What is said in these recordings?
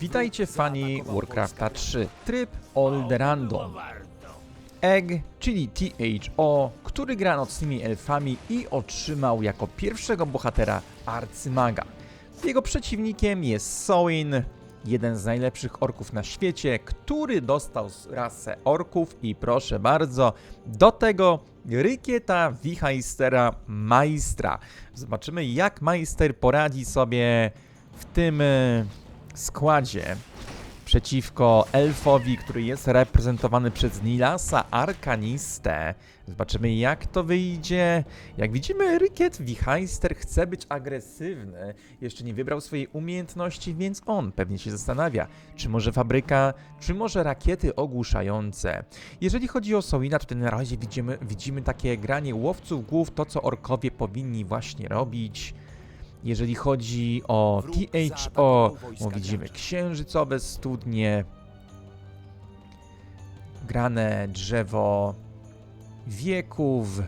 Witajcie fani Warcrafta 3, tryb Random. Egg, czyli THO, który gra nocnymi elfami i otrzymał jako pierwszego bohatera arcymaga. Jego przeciwnikiem jest Soin, jeden z najlepszych orków na świecie, który dostał rasę orków i proszę bardzo, do tego Rykieta Wichajstera Majstra. Zobaczymy jak Majster poradzi sobie w tym e, składzie przeciwko elfowi, który jest reprezentowany przez Nilasa Arkanistę. Zobaczymy jak to wyjdzie. Jak widzimy, Rykiet Wichajster chce być agresywny. Jeszcze nie wybrał swojej umiejętności, więc on pewnie się zastanawia, czy może fabryka, czy może rakiety ogłuszające. Jeżeli chodzi o Soina, to na razie widzimy, widzimy takie granie łowców głów, to co orkowie powinni właśnie robić. Jeżeli chodzi o THO, widzimy księżycowe studnie, grane drzewo wieków.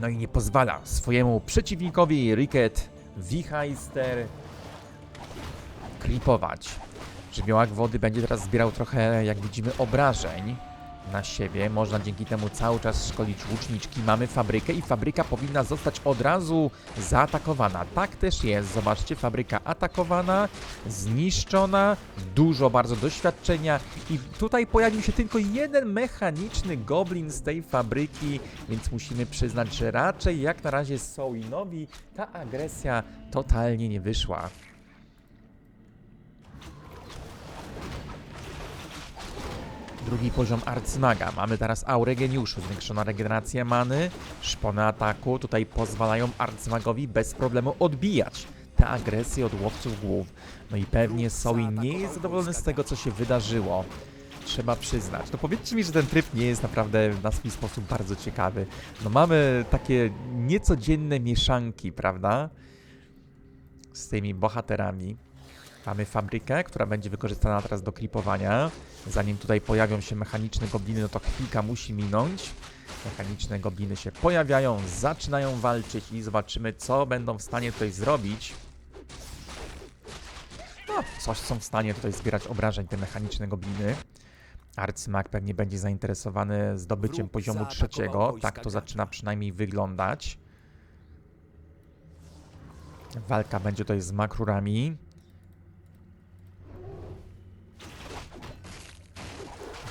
No i nie pozwala swojemu przeciwnikowi Ricket Wichajster klipować. Żywiołak wody będzie teraz zbierał trochę, jak widzimy, obrażeń na siebie. Można dzięki temu cały czas szkolić łuczniczki. Mamy fabrykę i fabryka powinna zostać od razu zaatakowana. Tak też jest. Zobaczcie, fabryka atakowana, zniszczona, dużo bardzo doświadczenia i tutaj pojawił się tylko jeden mechaniczny goblin z tej fabryki, więc musimy przyznać, że raczej jak na razie Soinowi ta agresja totalnie nie wyszła. Drugi poziom arcymaga. Mamy teraz aurę geniuszu, zwiększona regeneracja many, szpony ataku. Tutaj pozwalają arcymagowi bez problemu odbijać te agresje od łowców głów. No i pewnie Soin nie jest zadowolony z tego, co się wydarzyło. Trzeba przyznać. No powiedzcie mi, że ten tryb nie jest naprawdę na swój sposób bardzo ciekawy. No mamy takie niecodzienne mieszanki, prawda? Z tymi bohaterami. Mamy fabrykę, która będzie wykorzystana teraz do klipowania. Zanim tutaj pojawią się mechaniczne gobliny, no to chwilka musi minąć. Mechaniczne gobliny się pojawiają, zaczynają walczyć i zobaczymy, co będą w stanie tutaj zrobić. No, coś są w stanie tutaj zbierać obrażeń te mechaniczne gobliny. Arcymag pewnie będzie zainteresowany zdobyciem Wróg poziomu trzeciego. Tak to zaczyna przynajmniej wyglądać. Walka będzie tutaj z makrurami.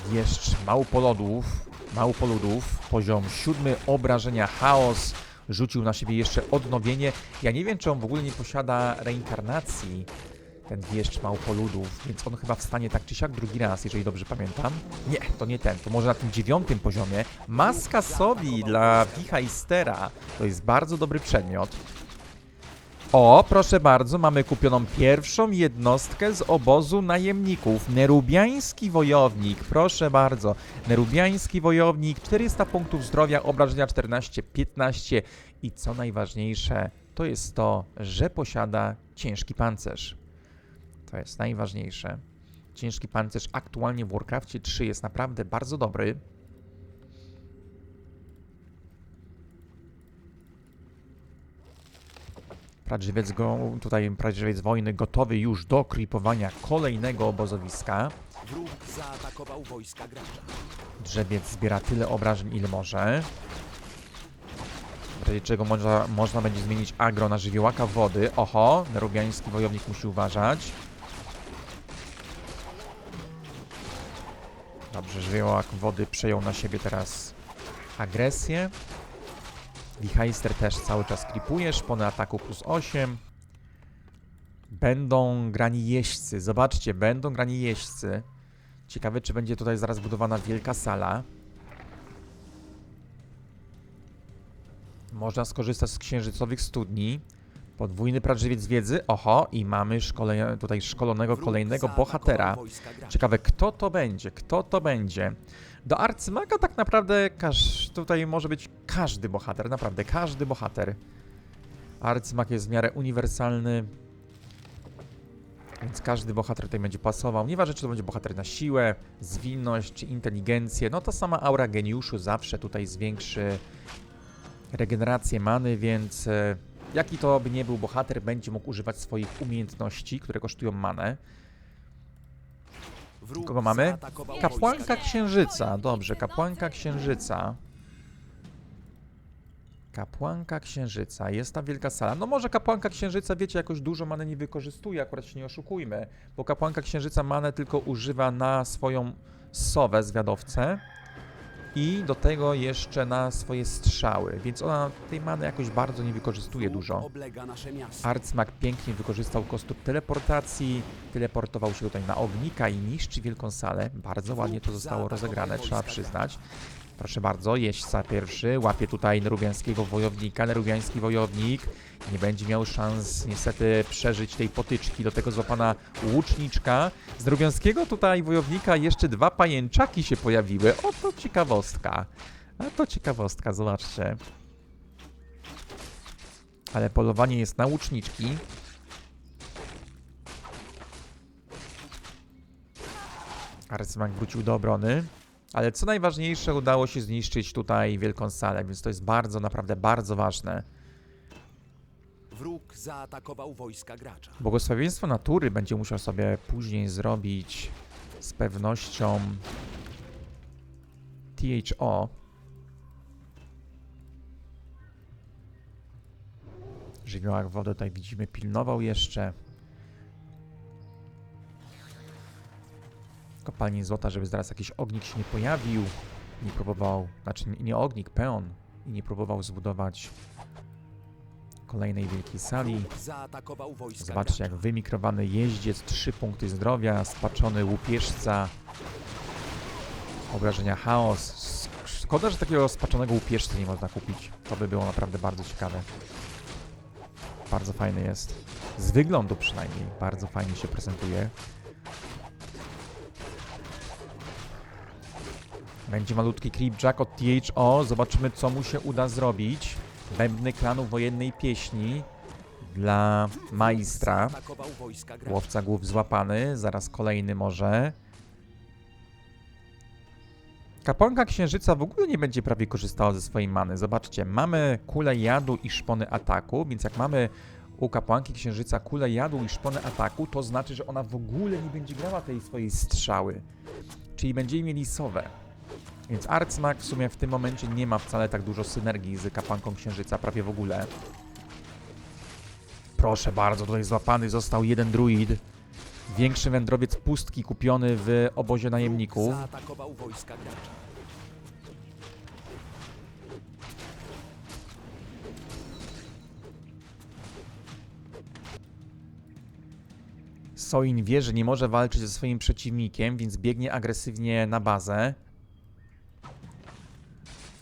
Wieszcz małpolodów, małpoludów, poziom siódmy obrażenia, chaos, rzucił na siebie jeszcze odnowienie. Ja nie wiem, czy on w ogóle nie posiada reinkarnacji, ten wieszcz małpoludów, więc on chyba wstanie tak czy siak drugi raz, jeżeli dobrze pamiętam. Nie, to nie ten, to może na tym dziewiątym poziomie. Maska Sobi dla Wichajstera, to jest bardzo dobry przedmiot. O, proszę bardzo, mamy kupioną pierwszą jednostkę z obozu najemników. Nerubiański wojownik, proszę bardzo. Nerubiański wojownik, 400 punktów zdrowia, obrażenia 14, 15 i co najważniejsze, to jest to, że posiada ciężki pancerz. To jest najważniejsze. Ciężki pancerz aktualnie w Warcraftie 3 jest naprawdę bardzo dobry. Pradżywiec go, tutaj wojny gotowy już do kripowania kolejnego obozowiska. Wróg zaatakował wojska gracza. Drzewiec zbiera tyle obrażeń, ile może. W razie czego można, można będzie zmienić agro na żywiołaka wody. Oho, nerubiański wojownik musi uważać. Dobrze, żywiołak wody przejął na siebie teraz agresję. Wichajster też cały czas klipuje, szpony ataku plus 8. Będą grani jeźdźcy, zobaczcie, będą grani jeźdźcy. Ciekawe, czy będzie tutaj zaraz budowana wielka sala. Można skorzystać z księżycowych studni. Podwójny prażywiec wiedzy. Oho, i mamy szkole, tutaj szkolonego kolejnego bohatera. Ciekawe, kto to będzie? Kto to będzie? Do arcymaga tak naprawdę każ, tutaj może być każdy bohater, naprawdę każdy bohater. Arcymag jest w miarę uniwersalny, więc każdy bohater tutaj będzie pasował. Nieważne, czy to będzie bohater na siłę, zwinność czy inteligencję, no ta sama aura geniuszu zawsze tutaj zwiększy regenerację many, więc e, jaki to by nie był bohater, będzie mógł używać swoich umiejętności, które kosztują manę. Kogo mamy? Kapłanka Księżyca. Dobrze, kapłanka Księżyca. Kapłanka Księżyca. Jest ta wielka sala. No może kapłanka Księżyca, wiecie, jakoś dużo manę nie wykorzystuje, akurat się nie oszukujmy, bo kapłanka Księżyca manę tylko używa na swoją sowę zwiadowcę i do tego jeszcze na swoje strzały, więc ona tej many jakoś bardzo nie wykorzystuje dużo. Arcmak pięknie wykorzystał kostur teleportacji, teleportował się tutaj na ognika i niszczy wielką salę. Bardzo ładnie to zostało rozegrane, trzeba przyznać. Proszę bardzo, jeźdźca pierwszy, łapie tutaj nerubiańskiego wojownika. Nerubiański wojownik nie będzie miał szans niestety przeżyć tej potyczki do tego złapana łuczniczka. Z nerubiańskiego tutaj wojownika jeszcze dwa pajęczaki się pojawiły. Oto ciekawostka. A to ciekawostka, zobaczcie. Ale polowanie jest na łuczniczki. Arcymak wrócił do obrony. Ale co najważniejsze, udało się zniszczyć tutaj wielką salę, więc to jest bardzo, naprawdę bardzo ważne. Wróg zaatakował wojska gracza. Błogosławieństwo natury będzie musiał sobie później zrobić z pewnością THO. Żywiołach wodę tutaj widzimy pilnował jeszcze. Kopalni złota, żeby zaraz jakiś ognik się nie pojawił. Nie próbował, znaczy nie- ognik, peon. I nie próbował zbudować kolejnej wielkiej sali. Zobaczcie, jak wymikrowany jeździec, 3 punkty zdrowia, spaczony łupieżca, obrażenia chaos. Szkoda, że takiego spaczonego łupieżcy nie można kupić. To by było naprawdę bardzo ciekawe. Bardzo fajny jest. Z wyglądu przynajmniej. Bardzo fajnie się prezentuje. Będzie malutki Creepjack od THO. Zobaczymy, co mu się uda zrobić. Bębny klanu wojennej pieśni dla majstra. Łowca głów złapany, zaraz kolejny może. Kapłanka księżyca w ogóle nie będzie prawie korzystała ze swojej many. Zobaczcie, mamy kulę jadu i szpony ataku, więc jak mamy u kapłanki księżyca kulę jadu i szpony ataku, to znaczy, że ona w ogóle nie będzie grała tej swojej strzały. Czyli będziemy mieli sowę. Więc Arcmak w sumie w tym momencie nie ma wcale tak dużo synergii z kapłanką księżyca, prawie w ogóle. Proszę bardzo, tutaj złapany został jeden druid. Większy wędrowiec pustki kupiony w obozie najemników. Soin wie, że nie może walczyć ze swoim przeciwnikiem, więc biegnie agresywnie na bazę.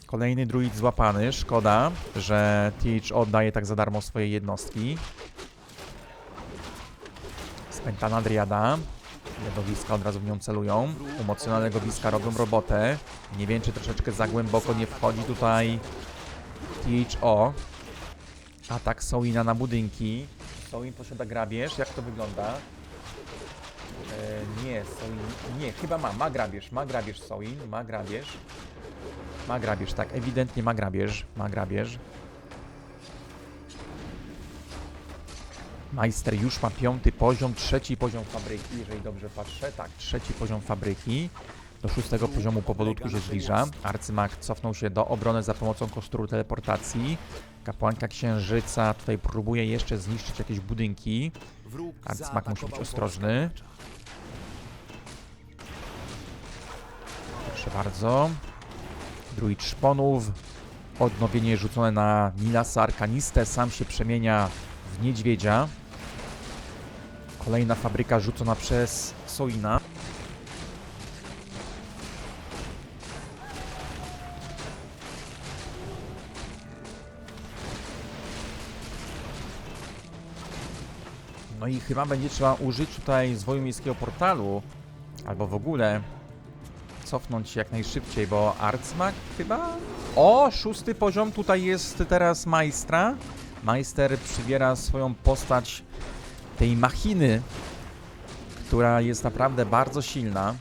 Kolejny druid złapany. Szkoda, że TH oddaje tak za darmo swoje jednostki. Spętana Driada. Legowiska od razu w nią celują. Umocnione legowiska robią robotę. Nie wiem, czy troszeczkę za głęboko nie wchodzi tutaj THO. Atak Soina na budynki. Soin posiada grabież. Jak to wygląda? E, nie, Soin. Nie, chyba ma. Ma grabież. Ma grabież Soin. Ma grabież. Ma grabież, tak. Ewidentnie ma grabież. Ma grabież. Majster już ma piąty poziom, trzeci poziom fabryki, jeżeli dobrze patrzę. Tak, trzeci poziom fabryki. Do szóstego poziomu powolutku się zbliża. Arcymak cofnął się do obrony za pomocą kosturu teleportacji. Kapłanka Księżyca tutaj próbuje jeszcze zniszczyć jakieś budynki. Arcmak musi być ostrożny. Proszę bardzo. Druid szponów. Odnowienie rzucone na Nilasa Arkanistę. Sam się przemienia w niedźwiedzia. Kolejna fabryka rzucona przez Soina. No i chyba będzie trzeba użyć tutaj zwoju miejskiego portalu, albo w ogóle cofnąć jak najszybciej, bo Arcmak chyba... O, szósty poziom, tutaj jest teraz Majstra. Majster przybiera swoją postać tej machiny, która jest naprawdę bardzo silna.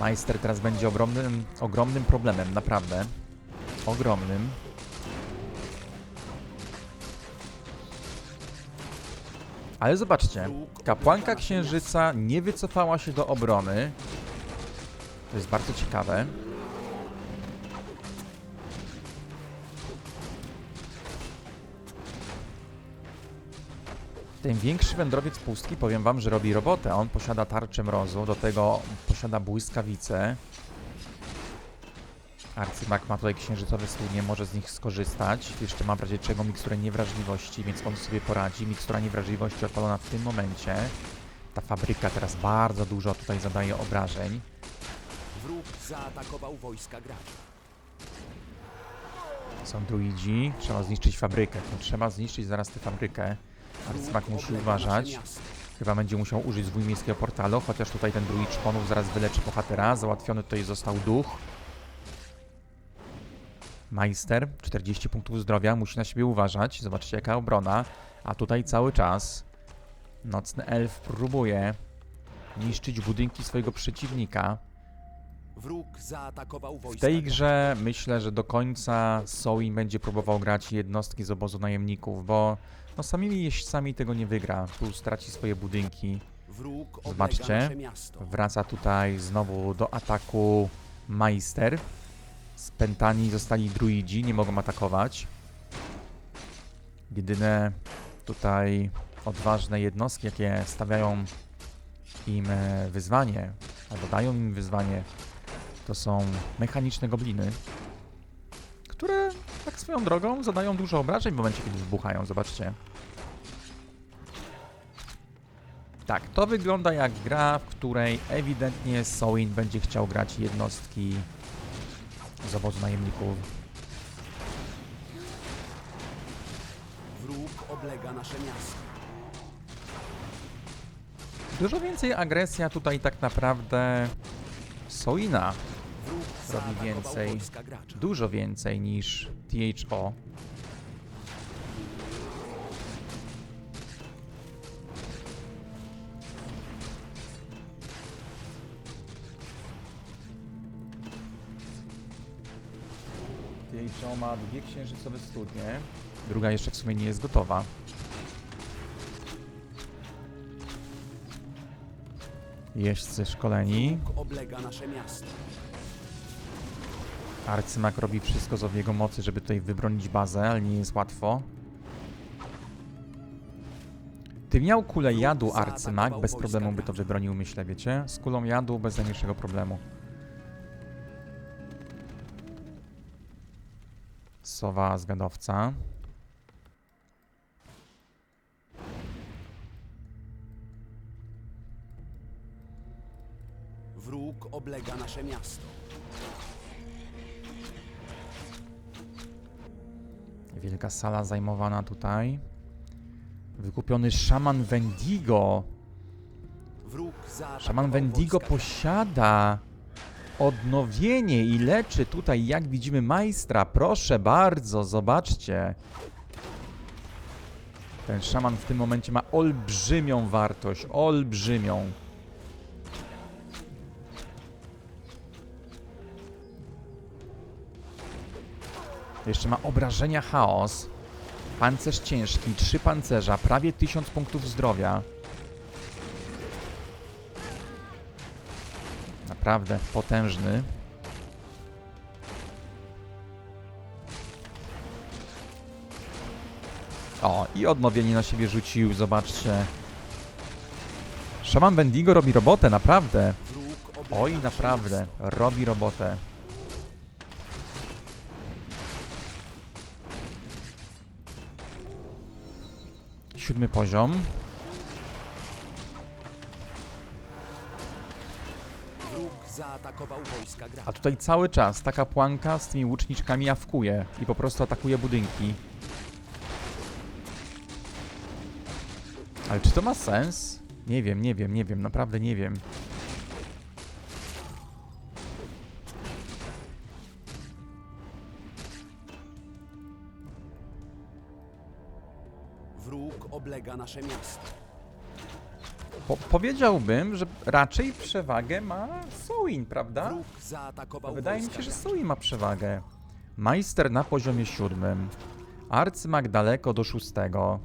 Majster teraz będzie ogromnym, ogromnym problemem, naprawdę. ogromnym. Ale zobaczcie, kapłanka księżyca nie wycofała się do obrony. To jest bardzo ciekawe. Ten większy wędrowiec pustki, powiem wam, że robi robotę. On posiada tarczę mrozu, do tego posiada błyskawice. Arcymak ma tutaj księżycowe studnie, może z nich skorzystać. Jeszcze ma w razie czego miksturę niewrażliwości, więc on sobie poradzi. Mikstura niewrażliwości odpalona w tym momencie. Ta fabryka teraz bardzo dużo tutaj zadaje obrażeń. Wróg zaatakował wojska gracza. Są druidzi, trzeba zniszczyć fabrykę. No, trzeba zniszczyć zaraz tę fabrykę. Arcymak musi uważać. Chyba będzie musiał użyć zwój miejskiego portalu, chociaż tutaj ten druid szponów zaraz wyleczy bohatera. Załatwiony tutaj został duch. Majster, 40 punktów zdrowia, musi na siebie uważać. Zobaczcie jaka obrona. A tutaj cały czas nocny elf próbuje niszczyć budynki swojego przeciwnika. W tej grze myślę, że do końca Soin będzie próbował grać jednostki z obozu najemników, bo no samymi jeźdźcami tego nie wygra. Tu straci swoje budynki. Zobaczcie. Wraca tutaj znowu do ataku Majster. Spętani zostali druidzi, nie mogą atakować. Jedyne tutaj odważne jednostki, jakie stawiają im e, wyzwanie, albo dają im wyzwanie, to są mechaniczne gobliny, które tak swoją drogą zadają dużo obrażeń w momencie, kiedy wybuchają. Zobaczcie. Tak, to wygląda jak gra, w której ewidentnie Soin będzie chciał grać jednostki z obozu najemników. Wróg oblega nasze miasto. Dużo więcej agresja tutaj tak naprawdę Soina. Robi więcej. Dużo więcej niż THO. THO ma dwie księżycowe studnie. Druga jeszcze w sumie nie jest gotowa. Jeźdźcy szkoleni. Oblega nasze miasto. Arcymak robi wszystko co w jego mocy, żeby tutaj wybronić bazę, ale nie jest łatwo. Ty miał kulę jadu Arcymak, bez problemu by to wybronił, myślę, wiecie? Z kulą jadu bez najmniejszego problemu. Sowa zwiadowca. Wróg oblega nasze miasto. Wielka sala zajmowana tutaj. Wykupiony szaman Wendigo. Szaman Wendigo posiada odnowienie i leczy tutaj, jak widzimy, majstra. Proszę bardzo, zobaczcie. Ten szaman w tym momencie ma olbrzymią wartość, olbrzymią. Jeszcze ma obrażenia chaos. Pancerz ciężki, trzy pancerza, prawie 1000 punktów zdrowia. Naprawdę potężny. O, i odnowienie na siebie rzucił, zobaczcie. Szaman Bendigo robi robotę, naprawdę. Oj, naprawdę, robi robotę. Siódmy poziom. Zaatakował wojska gracza. A tutaj cały czas taka płanka z tymi łuczniczkami jawkuje i po prostu atakuje budynki. Ale czy to ma sens? Nie wiem, nie wiem, nie wiem, naprawdę nie wiem. Wróg oblega nasze miasto. Po powiedziałbym, że raczej przewagę ma Soin, prawda? Wydaje mi się, że. Soin ma przewagę. Majster na poziomie siódmym. Arcymag daleko do szóstego.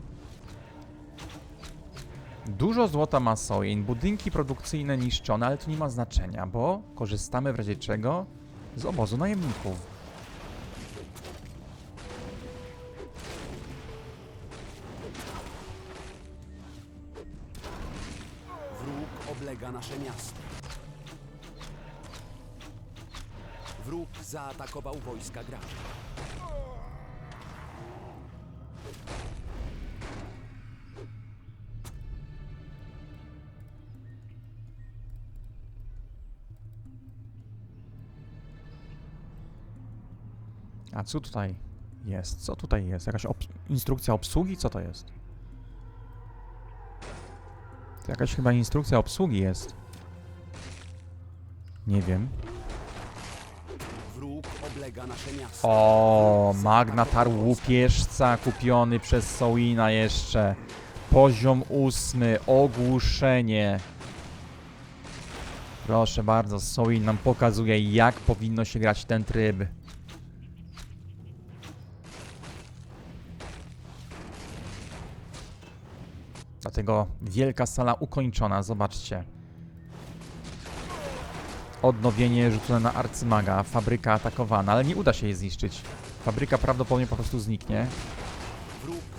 Dużo złota ma Soin, budynki produkcyjne niszczone, ale to nie ma znaczenia, bo korzystamy w razie czego z obozu najemników. Oblega nasze miasto. Wróg zaatakował wojska gracza. A co tutaj jest? Co tutaj jest? Jakaś obs- instrukcja obsługi? Co to jest? To jakaś chyba instrukcja obsługi jest. Nie wiem. O, Magnatar łupieżca kupiony przez Soina jeszcze. Poziom ósmy, ogłuszenie. Proszę bardzo, Soin nam pokazuje jak powinno się grać ten tryb. Dlatego wielka sala ukończona, zobaczcie. Odnowienie rzucone na arcymaga, fabryka atakowana, ale nie uda się jej zniszczyć. Fabryka prawdopodobnie po prostu zniknie.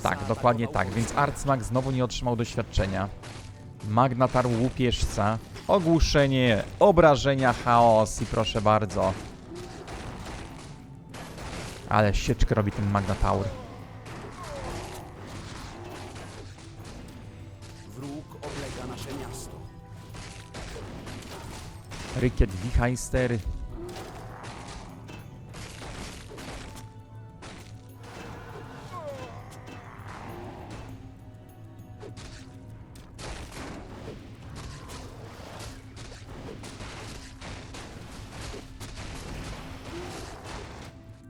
Tak, dokładnie tak, więc arcymag znowu nie otrzymał doświadczenia. Magnatar łupieżca, ogłuszenie, obrażenia, chaos i proszę bardzo. Ale sieczkę robi ten Magnataur. Wróg oblega nasze miasto. Rykiet Wichajster.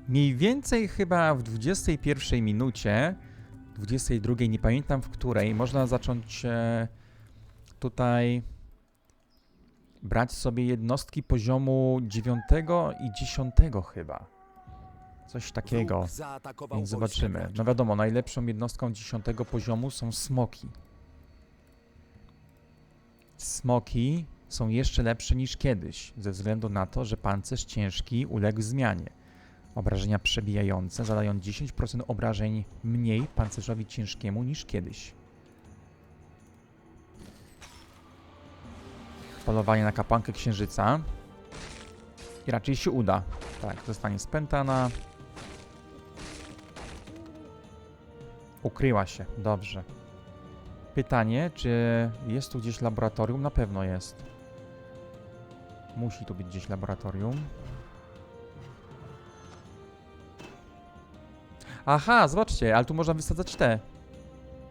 Mniej więcej chyba w 21 minucie, 22, nie pamiętam w której, można zacząć e, tutaj brać sobie jednostki poziomu 9 i 10 chyba. Coś takiego. Więc zobaczymy. No wiadomo, najlepszą jednostką 10 poziomu są smoki. Smoki są jeszcze lepsze niż kiedyś, ze względu na to, że pancerz ciężki uległ zmianie. Obrażenia przebijające zadają 10% obrażeń mniej pancerzowi ciężkiemu niż kiedyś. Polowanie na kapłankę księżyca. I raczej się uda. Tak, zostanie spętana. Ukryła się, dobrze. Pytanie, czy jest tu gdzieś laboratorium? Na pewno jest. Musi tu być gdzieś laboratorium. Aha, zobaczcie, ale tu można wysadzać te.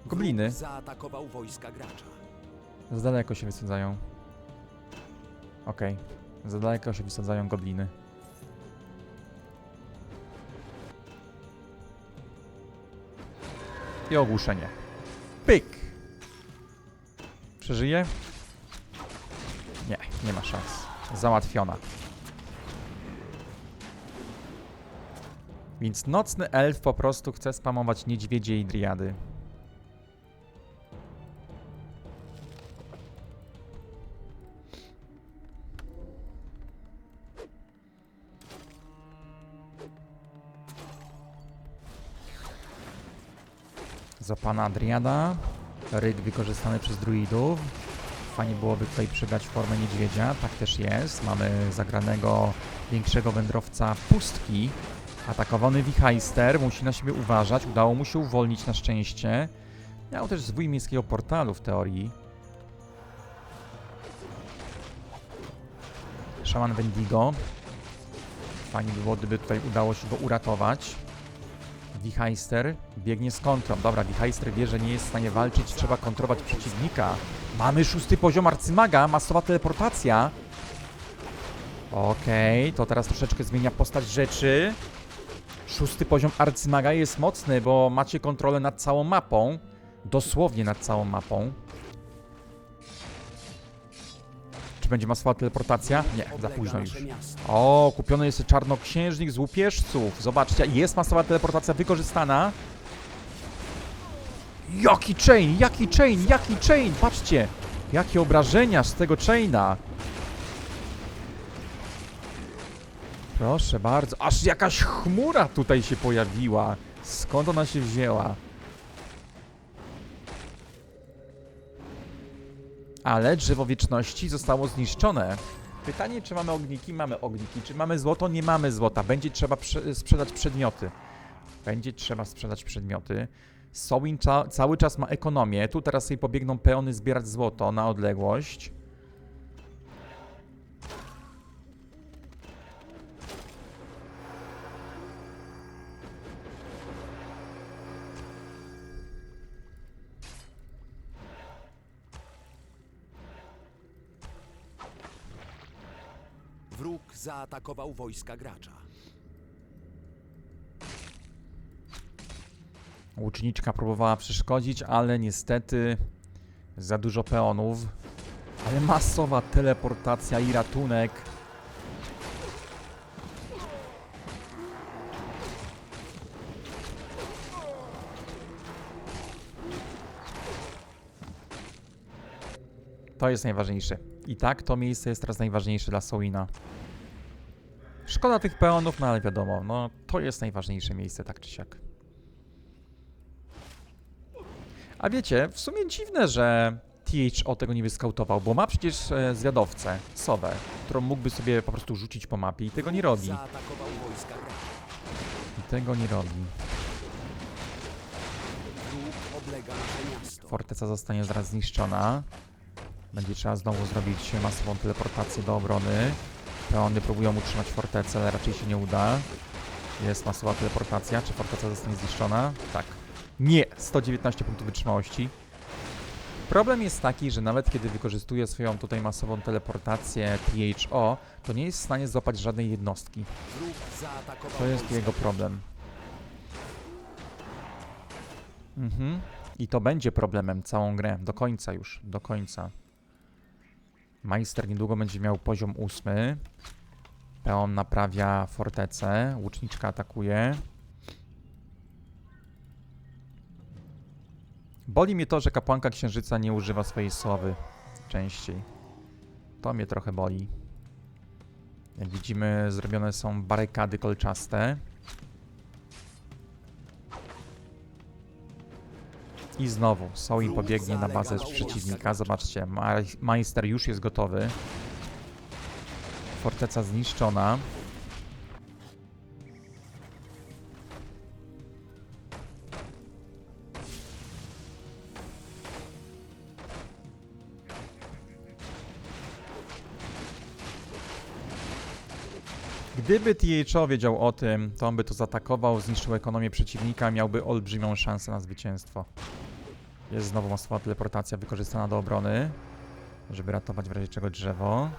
Gobliny. Wróg zaatakował wojska gracza. Za daleko się wysadzają. Okej. Za daleko się wysadzają gobliny. I ogłuszenie. Pyk! Przeżyje? Nie, nie ma szans. Załatwiona. Więc nocny elf po prostu chce spamować niedźwiedzie i driady. za pana Adriada. Ryk wykorzystany przez druidów. Fajnie byłoby tutaj przybrać formę niedźwiedzia. Tak też jest. Mamy zagranego większego wędrowca pustki. Atakowany Wichajster. Musi na siebie uważać. Udało mu się uwolnić na szczęście. Miał też zwój miejskiego portalu w teorii. Szaman Wendigo. Fajnie by było, gdyby tutaj udało się go uratować. Wichajster biegnie z kontrą. Dobra, Wichajster wie, że nie jest w stanie walczyć, trzeba kontrolować przeciwnika. Mamy szósty poziom arcymaga, masowa teleportacja. Okej, to teraz troszeczkę zmienia postać rzeczy. Szósty poziom arcymaga jest mocny, bo macie kontrolę nad całą mapą. Dosłownie nad całą mapą. Czy będzie masowa teleportacja? Nie, za późno już. O, kupiony jest czarnoksiężnik z łupieżców. Zobaczcie, jest masowa teleportacja wykorzystana. Jaki chain, jaki chain, jaki chain, patrzcie. Jakie obrażenia z tego chaina. Proszę bardzo, aż jakaś chmura tutaj się pojawiła. Skąd ona się wzięła? Ale drzewo wieczności zostało zniszczone. Pytanie, czy mamy ogniki? Mamy ogniki. Czy mamy złoto? Nie mamy złota. Będzie trzeba prze- sprzedać przedmioty. Będzie trzeba sprzedać przedmioty. Sowin ca- cały czas ma ekonomię. Tu teraz sobie pobiegną peony zbierać złoto na odległość. Zaatakował wojska gracza. Łuczniczka próbowała przeszkodzić, ale niestety za dużo peonów. Ale masowa teleportacja i ratunek. To jest najważniejsze. I tak to miejsce jest teraz najważniejsze dla Soina. Szkoda tych peonów, no ale wiadomo, no to jest najważniejsze miejsce, tak czy siak. A wiecie, w sumie dziwne, że THO tego nie wyskautował, bo ma przecież e, zwiadowcę, Sowę, którą mógłby sobie po prostu rzucić po mapie i tego nie robi. I tego nie robi. Forteca zostanie zaraz zniszczona. Będzie trzeba znowu zrobić masową teleportację do obrony. Peony próbują utrzymać fortecę, ale raczej się nie uda. Jest masowa teleportacja. Czy forteca zostanie zniszczona? Tak. Nie! 119 punktów wytrzymałości. Problem jest taki, że nawet kiedy wykorzystuje swoją tutaj masową teleportację THO, to nie jest w stanie złapać żadnej jednostki. To jest jego problem. Mhm. I to będzie problemem całą grę. Do końca już. Do końca. Majster niedługo będzie miał poziom ósmy. Peon naprawia fortecę. Łuczniczka atakuje. Boli mnie to, że kapłanka księżyca nie używa swojej sławy częściej. To mnie trochę boli. Jak widzimy, zrobione są barykady kolczaste. I znowu, Soin pobiegnie na bazę przeciwnika. Zobaczcie, Ma- Majster już jest gotowy. Forteca zniszczona. Gdyby THO wiedział o tym, to on by to zaatakował, zniszczył ekonomię przeciwnika, miałby olbrzymią szansę na zwycięstwo. Jest znowu masowa teleportacja wykorzystana do obrony, żeby ratować w razie czego drzewo.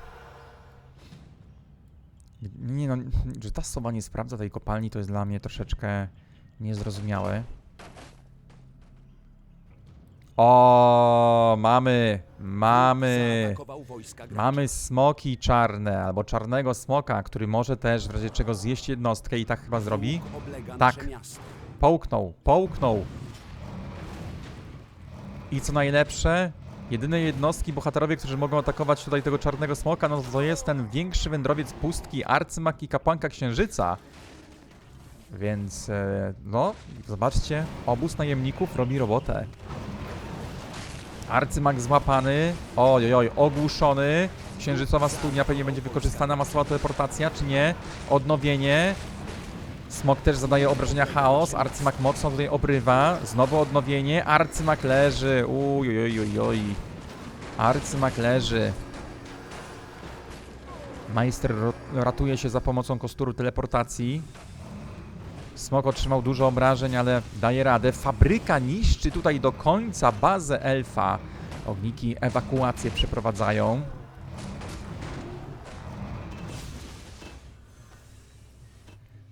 Nie no, że ta soba nie sprawdza tej kopalni, to jest dla mnie troszeczkę niezrozumiałe. O, mamy, mamy. Mamy smoki czarne, albo czarnego smoka, który może też w razie czego zjeść jednostkę i tak chyba zrobi. Tak. Połknął, połknął. I co najlepsze, jedyne jednostki, bohaterowie, którzy mogą atakować tutaj tego czarnego smoka, no to jest ten większy wędrowiec pustki, arcymak i kapłanka księżyca. Więc, e, no, zobaczcie, obóz najemników robi robotę. Arcymak złapany, ojojoj, ogłuszony. Księżycowa studnia pewnie będzie wykorzystana, masowa teleportacja, czy nie? Odnowienie. Smok też zadaje obrażenia chaos, arcymak mocno tutaj obrywa. Znowu odnowienie, arcymak leży. Ujojojoj. Arcymak leży. Majster ratuje się za pomocą kosturu teleportacji. Smok otrzymał dużo obrażeń, ale daje radę. Fabryka niszczy tutaj do końca bazę elfa. Ogniki ewakuację przeprowadzają.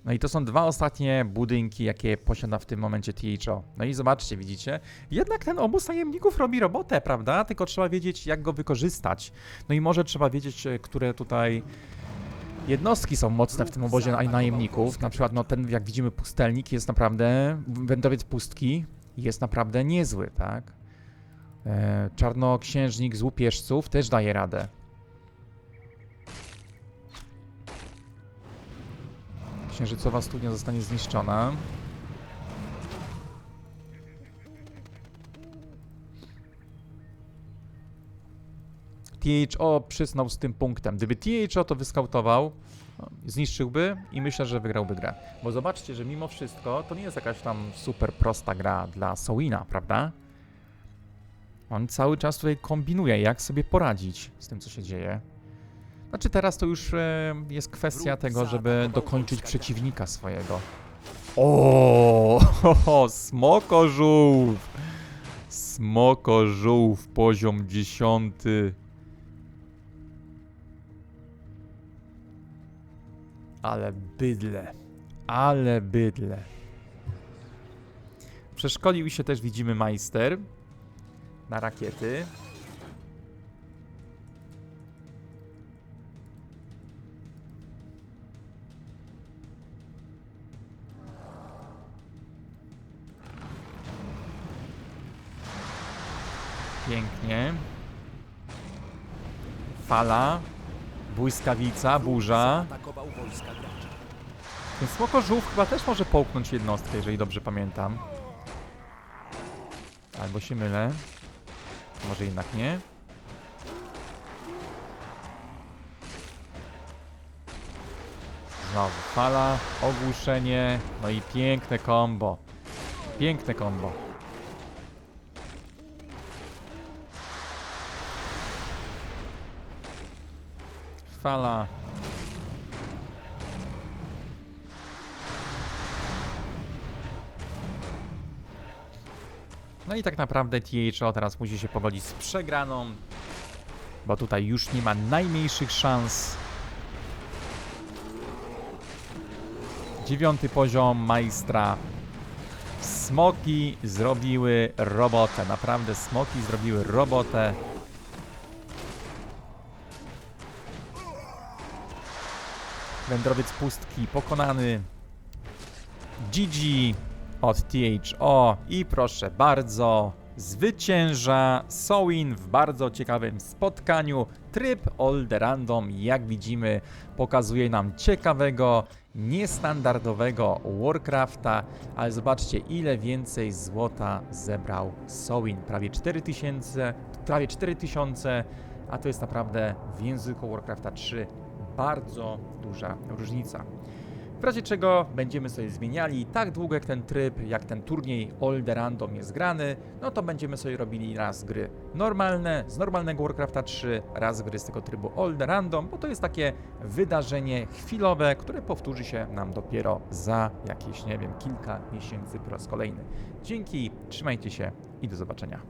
No i to są dwa ostatnie budynki, jakie posiada w tym momencie THO. No i zobaczcie, widzicie? Jednak ten obóz najemników robi robotę, prawda? Tylko trzeba wiedzieć, jak go wykorzystać. No i może trzeba wiedzieć, e, które tutaj jednostki są mocne w tym obozie naj- najemników. Na przykład, no ten, jak widzimy, pustelnik jest naprawdę, wędrowiec pustki jest naprawdę niezły, tak? E, czarnoksiężnik z łupieżców też daje radę. Księżycowa studnia zostanie zniszczona. THO przysnął z tym punktem. Gdyby THO to wyskautował, no, zniszczyłby i myślę, że wygrałby grę. Bo zobaczcie, że mimo wszystko to nie jest jakaś tam super prosta gra dla Sowina, prawda? On cały czas tutaj kombinuje, jak sobie poradzić z tym, co się dzieje. Znaczy teraz to już e, jest kwestia tego, żeby dokończyć przeciwnika swojego. O, ho, ho, smokożółw! Smokożółw, poziom dziesiąty. Ale bydle. Ale bydle. Przeszkolił się też, widzimy, majster na rakiety. Pięknie. Fala. Błyskawica, burza. Ten smoko żółw chyba też może połknąć jednostkę, jeżeli dobrze pamiętam. Albo się mylę. Może jednak nie. Znowu fala, ogłuszenie, no i piękne combo. Piękne combo. Fala, No i tak naprawdę THO teraz musi się pogodzić z przegraną, bo tutaj już nie ma najmniejszych szans. Dziewiąty poziom majstra. Smoki zrobiły robotę. Naprawdę smoki zrobiły robotę. Wędrowiec pustki pokonany. GG od THO i proszę bardzo, zwycięża Sowin w bardzo ciekawym spotkaniu. Tryb All the Random, jak widzimy, pokazuje nam ciekawego, niestandardowego Warcrafta, ale zobaczcie, ile więcej złota zebrał Sowin. Prawie 4000, prawie 4000, a to jest naprawdę w języku Warcrafta 3 bardzo duża różnica. W razie czego będziemy sobie zmieniali tak długo jak ten tryb, jak ten turniej the Random jest grany, no to będziemy sobie robili raz gry normalne, z normalnego Warcrafta 3, raz gry z tego trybu the Random, bo to jest takie wydarzenie chwilowe, które powtórzy się nam dopiero za jakieś, nie wiem, kilka miesięcy po raz kolejny. Dzięki, trzymajcie się i do zobaczenia.